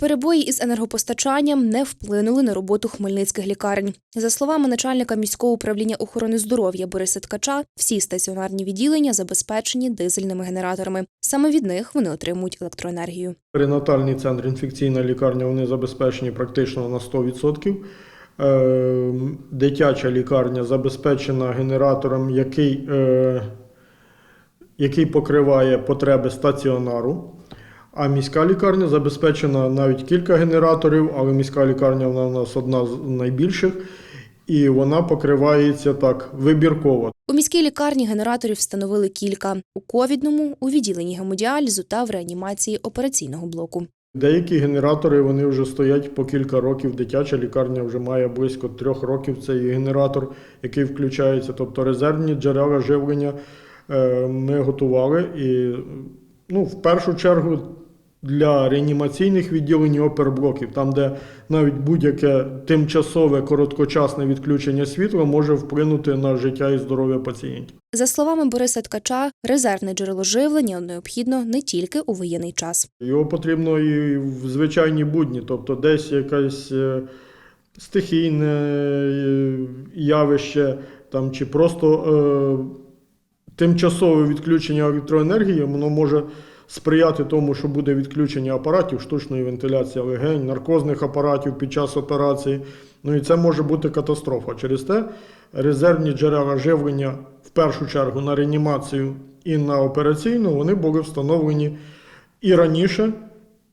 Перебої із енергопостачанням не вплинули на роботу хмельницьких лікарень. За словами начальника міського управління охорони здоров'я Бориса Ткача, всі стаціонарні відділення забезпечені дизельними генераторами. Саме від них вони отримують електроенергію. Перинатальний центр, інфекційна лікарня, вони забезпечені практично на 100%. Е, Дитяча лікарня забезпечена генератором, який, е, який покриває потреби стаціонару. А міська лікарня забезпечена навіть кілька генераторів, але міська лікарня вона у нас одна з найбільших, і вона покривається так вибірково. У міській лікарні генераторів встановили кілька у ковідному, у відділенні гемодіалізу та в реанімації операційного блоку. Деякі генератори вони вже стоять по кілька років. Дитяча лікарня вже має близько трьох років цей генератор, який включається. Тобто резервні джерела живлення е, ми готували. І ну, в першу чергу для реанімаційних відділень і оперблоків, там, де навіть будь-яке тимчасове короткочасне відключення світла може вплинути на життя і здоров'я пацієнтів. За словами Бориса Ткача, резервне джерело живлення необхідно не тільки у воєнний час. Його потрібно і в звичайні будні, тобто десь якесь е, стихійне е, явище там, чи просто е, тимчасове відключення електроенергії, воно може сприяти тому, що буде відключення апаратів, штучної вентиляції легень, наркозних апаратів під час операції. Ну і це може бути катастрофа. Через те резервні джерела живлення в першу чергу на реанімацію і на операційну вони були встановлені і раніше,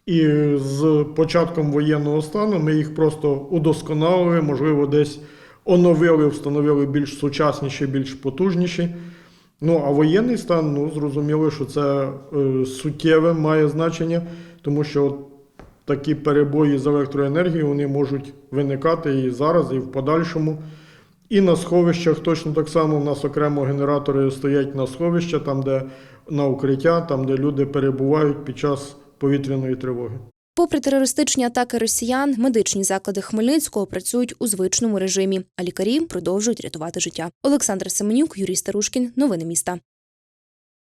і з початком воєнного стану ми їх просто удосконалили, можливо, десь оновили, встановили більш сучасніші, більш потужніші. Ну, а воєнний стан, ну, зрозуміло, що це е, суттєве має значення, тому що от такі перебої з електроенергією вони можуть виникати і зараз, і в подальшому. І на сховищах точно так само у нас окремо генератори стоять на сховища, там, де на укриття, там, де люди перебувають під час повітряної тривоги. Попри терористичні атаки росіян, медичні заклади Хмельницького працюють у звичному режимі, а лікарі продовжують рятувати життя. Олександр Семенюк, Юрій Старушкін. Новини міста.